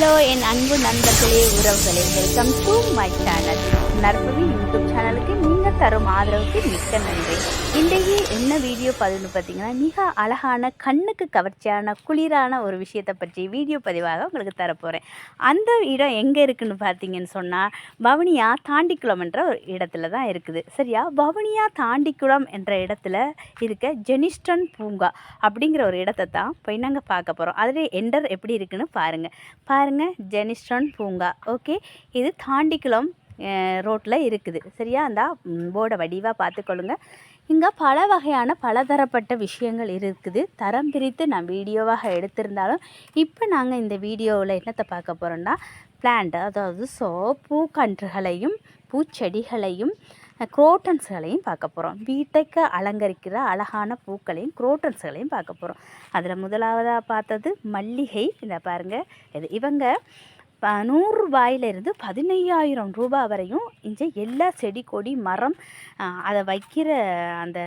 Hello என் அன்பு நண்பர்களே உறவுகளே. Welcome to my channel Narpavi YouTube சேனலுக்கு நீங்கள் தரும் ஆதரவுக்கு மிக்க நன்றி. இன்றைக்கு என்ன வீடியோ பதிவுன்னு பார்த்தீங்கன்னா மிக அழகான கண்ணுக்கு கவர்ச்சியான குளிரான ஒரு விஷயத்தை பற்றி வீடியோ பதிவாக உங்களுக்கு தரப்போகிறேன் அந்த இடம் எங்கே இருக்குன்னு பார்த்தீங்கன்னு சொன்னால் பவனியா தாண்டிக்குளம் என்ற ஒரு இடத்துல தான் இருக்குது. சரியா? வவுனியா தாண்டிக்குளம் என்ற இடத்துல இருக்க ஜெனிஸ்டன் பூங்கா அப்படிங்கிற ஒரு இடத்தை தான் போய் நாங்கள் பார்க்க போகிறோம் அதில் என்டர் எப்படி இருக்குன்னு பாருங்கள் பாரு பாருங்கள் ஜெனிஸ்ட்ரான் பூங்கா. ஓகே இது தாண்டிக்குளம் ரோட்டில் இருக்குது. சரியா? அந்த போர்டை வடிவாக பார்த்துக்கொள்ளுங்க. இங்கே பல வகையான பலதரப்பட்ட விஷயங்கள் இருக்குது. தரம் பிரித்து நான் வீடியோவாக எடுத்திருந்தாலும் இப்போ நாங்கள் இந்த வீடியோவில் என்னத்தை பார்க்க போகிறோம்னா பிளான்ட் அதாவது சோ பூக்கன்றுகளையும் பூச்செடிகளையும் குரோட்டன்ஸ்களையும் பார்க்க போகிறோம் வீட்டைக்கு அலங்கரிக்கிற அழகான பூக்களையும் குரோட்டன்ஸ்களையும் பார்க்க போகிறோம் அதில் முதலாவதாக பார்த்தது மல்லிகை. இந்த பாருங்கள் இது இவங்க ப நூறுரூபாயிலிருந்து பதினையாயிரம் ரூபாய் வரையும் இங்கே எல்லா செடி கொடி மரம் அதை வைக்கிற அந்த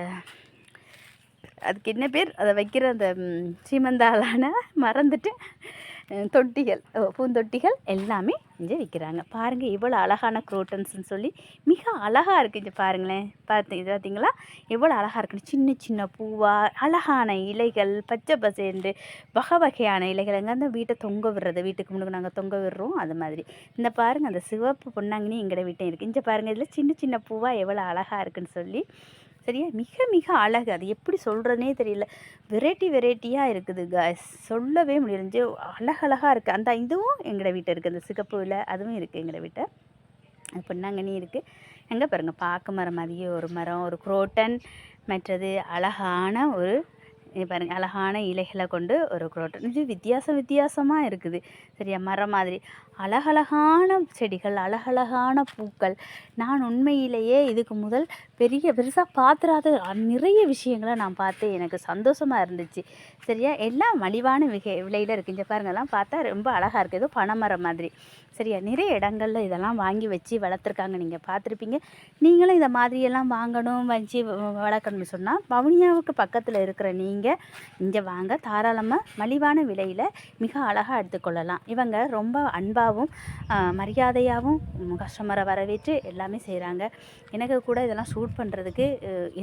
அதுக்கு என்ன பேர்? அதை வைக்கிற அந்த சீமந்தாலான மறந்துட்டு தொட்டிகள் ஓ, பூந்தொட்டிகள் எல்லாமே இங்கே விற்கிறாங்க பாருங்கள் இவ்வளோ அழகான குரோட்டன்ஸ்னு சொல்லி மிக அழகாக இருக்குது இங்கே பாருங்களேன் பார்த்து இது பார்த்தீங்களா? எவ்வளோ அழகாக இருக்குன்னு. சின்ன சின்ன பூவாக அழகான இலைகள் பச்சை பசேண்டு வகை வகையான இலைகள். எங்கே அந்த வீட்டை தொங்க விடுறது வீட்டுக்கு முன்னுக்கு நாங்கள் தொங்க விடுறோம் அது மாதிரி. இந்த பாருங்கள் அந்த சிவப்பு பொன்னாங்கனி எங்களோட வீட்டையும் இருக்குது இங்கே பாருங்கள் இதில் சின்ன சின்ன பூவாக எவ்வளோ அழகாக இருக்குன்னு சொல்லி சரியா? மிக மிக அழகு. அது எப்படி சொல்கிறனே தெரியல. வெரைட்டி வெரைட்டியாக இருக்குது காய்ஸ் சொல்லவே முடியல. அழகழகாக இருக்குது அந்த இதுவும் எங்களோட வீட்டை இருக்குது அந்த சிகப்புவில் அதுவும் இருக்குது எங்களோட வீட்டை அது பொன்னாங்கண்ணி இருக்குது எங்கே பாருங்கள் பாக்கு மரம் மாதிரியே ஒரு மரம் ஒரு குரோட்டன் மற்றது அழகான ஒரு இது பாருங்கள் அழகான இலைகளை கொண்டு ஒரு குரோட்டன் இது வித்தியாசம் வித்தியாசமாக இருக்குது. சரியா? மரம் மாதிரி. அழகழகான செடிகள் அழகழகான பூக்கள். நான் உண்மையிலேயே இதுக்கு முதல் பெரிய பெருசாக பார்த்துறாத நிறைய விஷயங்களை நான் பார்த்து எனக்கு சந்தோஷமாக இருந்துச்சு. சரியா? எல்லாம் மலிவான விகை விலையில் இருக்குது இங்கே பாருங்கள்லாம் பார்த்தா ரொம்ப அழகாக இருக்குது ஏதோ பனைமரம் மாதிரி. சரியா? நிறைய இடங்கள்ல இதெல்லாம் வாங்கி வச்சு வளர்த்துருக்காங்க. நீங்கள் பார்த்துருப்பீங்க. நீங்களும் இதை மாதிரியெல்லாம் வாங்கணும் வச்சு வ- வளர்க்கணும்னு சொன்னால் வவுனியாவுக்கு பக்கத்தில் இருக்கிற நீங்கள் இங்கே வாங்க. தாராளமாக மலிவான விலையில் மிக அழகாக எடுத்துக்கொள்ளலாம் இவங்க ரொம்ப அன்பாகவும் மரியாதையாகவும் கஸ்டமரை வரவேற்று எல்லாமே செய்கிறாங்க எனக்கு கூட இதெல்லாம் ஷூட் பண்ணுறதுக்கு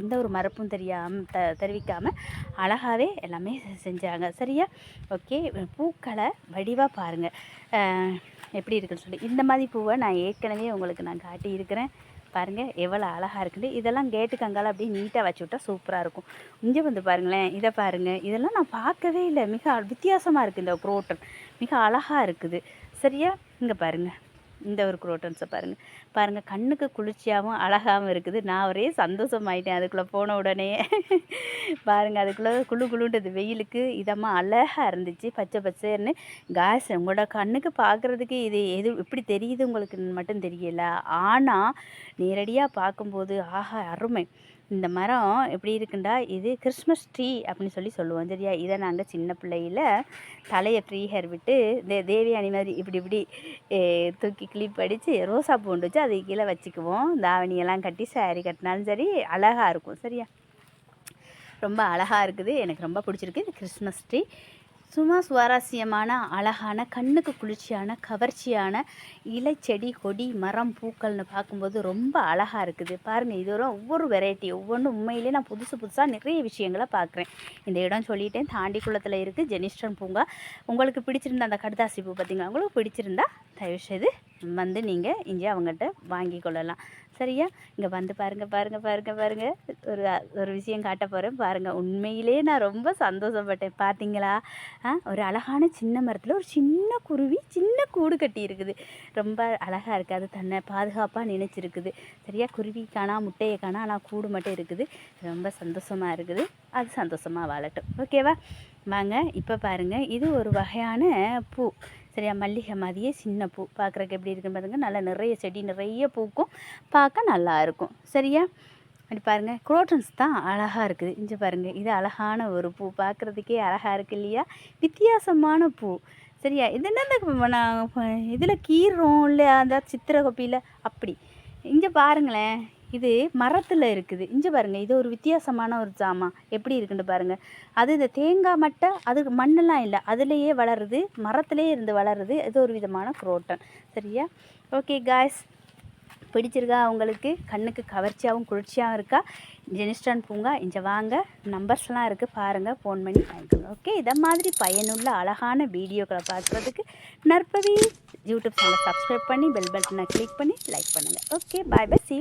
எந்த ஒரு மறுப்பும் தெரியாமல் த தெரிவிக்காமல் அழகாகவே எல்லாமே செஞ்சாங்க. சரியா? ஓகே. பூக்களை வடிவாக பாருங்கள் எப்படி இருக்குன்னு சொல்லி. இந்த மாதிரி பூவை நான் ஏற்கனவே உங்களுக்கு நான் காட்டியிருக்கிறேன். பாருங்கள் எவ்வளோ அழகாக இருக்குது. இதெல்லாம் கேட்டுக்கு அங்கால அப்படியே நீட்டாக வச்சு விட்டா சூப்பராக இருக்கும். இங்கே வந்து பாருங்களேன் இதை பாருங்கள் இதெல்லாம் நான் பார்க்கவே இல்லை. மிக வித்தியாசமாக இருக்குது இந்த குரோட்டன் மிக அழகாக இருக்குது. சரியா? இங்கே பாருங்கள் இந்த ஒரு குரோட்டன்ஸை பாருங்கள் பாருங்கள் கண்ணுக்கு குளிர்ச்சியாகவும் அழகாகவும் இருக்குது. நான் ஒரே சந்தோஷமாயிட்டேன் அதுக்குள்ளே போன உடனே. பாருங்கள் அதுக்குள்ளே குளு குளுன்றது வெயிலுக்கு. இதமாக அழகாக இருந்துச்சு பச்சை பச்சைன்னு. காஸ் உங்களோட கண்ணுக்கு பார்க்குறதுக்கு இது எது எப்படி தெரியுது உங்களுக்கு மட்டும் தெரியல. ஆனால் நேரடியாக பார்க்கும்போது ஆஹா அருமை. இந்த மரம் எப்படி இருக்குண்டா? இது கிறிஸ்மஸ் ட்ரீ அப்படின்னு சொல்லி சொல்லுவோம் சரியா? இதை நாங்கள் சின்ன பிள்ளையில் தலையை ஃப்ரீ ஹேர் விட்டு தே தேவியானி மாதிரி இப்படி இப்படி தூக்கி கிளிப் அடித்து ரோசா பூண்டு வச்சு அதுக்கு கீழே வச்சுக்குவோம். தாவணியெல்லாம் கட்டி சாரி கட்டினாலும் சரி அழகாக இருக்கும் சரியா? ரொம்ப அழகாக இருக்குது. எனக்கு ரொம்ப பிடிச்சிருக்கு இது கிறிஸ்மஸ் ட்ரீ. சும்மா சுவாரஸ்யமான அழகான கண்ணுக்கு குளிர்ச்சியான கவர்ச்சியான இலை செடி கொடி மரம் பூக்கள்னு பார்க்கும்போது ரொம்ப அழகாக இருக்குது. பாருங்கள் இது ஒரு ஒவ்வொரு வெரைட்டி ஒவ்வொன்றும் உண்மையிலே நான் புதுசு புதுசாக நிறைய விஷயங்களை பார்க்குறேன். இந்த இடம் சொல்லிட்டேன் தாண்டி குளத்தில் இருக்குது ஜெனிஸ்டன் பூங்கா. உங்களுக்கு பிடிச்சிருந்த அந்த கடுதாசி பூ பார்த்தீங்களா? உங்களுக்கு பிடிச்சிருந்தா தயவுசெய்து வந்து நீங்கள் இங்கே அவங்ககிட்ட வாங்கி கொள்ளலாம். சரியா? இங்கே வந்து பாருங்கள் பாருங்கள் பாருங்கள் பாருங்கள் ஒரு ஒரு விஷயம் காட்ட போகிறேன் பாருங்கள் உண்மையிலே நான் ரொம்ப சந்தோஷப்பட்டேன். பார்த்தீங்களா ஆ ஒரு அழகான சின்ன மரத்தில் ஒரு சின்ன குருவி சின்ன கூடு கட்டி இருக்குது. ரொம்ப அழகாக இருக்குது அது தன்னை பாதுகாப்பாக நினைச்சிருக்குது. சரியா? குருவி காணா முட்டையை காணா ஆனால் கூடு மட்டும் இருக்குது. ரொம்ப சந்தோஷமாக இருக்குது. அது சந்தோஷமாக வாழட்டும். ஓகேவா? வாங்க இப்போ பாருங்கள் இது ஒரு வகையான பூ. சரியா? மல்லிகை மாதிரியே சின்ன பூ. பார்க்குறக்கு எப்படி இருக்குன்னு பாருங்கள் நல்லா நிறைய செடி நிறைய பூக்கும். பார்க்க நல்லா இருக்கும். சரியா? அப்படி பாருங்கள் குரோட்டன்ஸ் தான் அழகாக இருக்குது. இங்கே பாருங்கள் இது அழகான ஒரு பூ. பார்க்குறதுக்கே அழகாக இருக்குது இல்லையா? வித்தியாசமான பூ. சரியா? இது என்ன இந்த நான் இதில் கீறோம் இல்லையா? அந்த சித்திரகொப்பியில்? அப்படி. இங்கே பாருங்களேன். இது மரத்தில் இருக்குது. இங்கே பாருங்கள் இது ஒரு வித்தியாசமான ஒரு ஜாமான் எப்படி இருக்குன்னு பாருங்கள் அது இந்த தேங்காய் மட்டை அது மண்ணெல்லாம் இல்லை. அதுலேயே வளருது மரத்துலேயே இருந்து வளருது. இது ஒரு விதமான குரோட்டன் சரியா? ஓகே காய்ஸ் பிடிச்சிருக்கா அவங்களுக்கு கண்ணுக்கு கவர்ச்சியாகவும் குளிர்ச்சியாகவும் இருக்கா? ஜெனிஸ்டான் பூங்கா இங்கே வாங்க. நம்பர்ஸ்லாம் இருக்குது பாருங்கள் ஃபோன் பண்ணி வாங்கிக்கோங்க. ஓகே இதை மாதிரி பயனுள்ள அழகான வீடியோக்களை பார்க்குறதுக்கு நற்பவி யூடியூப் சேனலை சப்ஸ்கிரைப் பண்ணி பெல் பட்டனை கிளிக் பண்ணி லைக் பண்ணுங்கள் ஓகே பாய் பை சீ